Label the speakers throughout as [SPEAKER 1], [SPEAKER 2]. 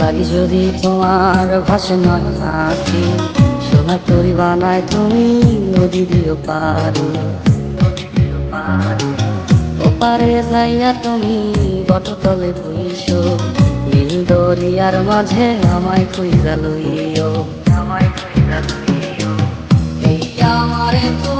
[SPEAKER 1] লাগি যদি তোমার ভাষে নয় নাকি সোনা তরি বানায় তুমি নদী দিও পারি ওপারে যাইয়া তুমি বটতলে বইছো নীল দরিয়ার মাঝে আমায় কইরা লইও। আমায় কইরা লইও এই আমারে তুমি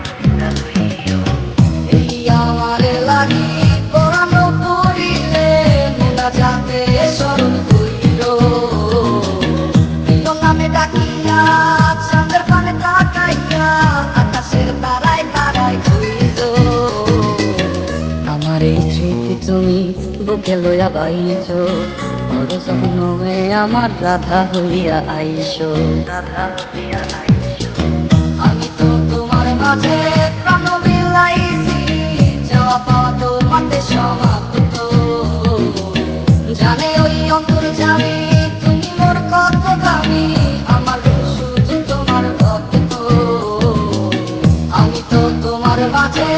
[SPEAKER 1] আমারে স্মৃতি তুমি বুকে লইয়া বাইছ বড় স্বপ্ন আমার রাধা হইয়া আইছ রাধা হইয়া আমি তো তোমার মাঝে প্রাণ বিলাইছি জবা তোমাতে সমাপ্ত। তুমি মোর কত দামি, আমার তোমার ভক্ত। আমি তো তোমার মাঝে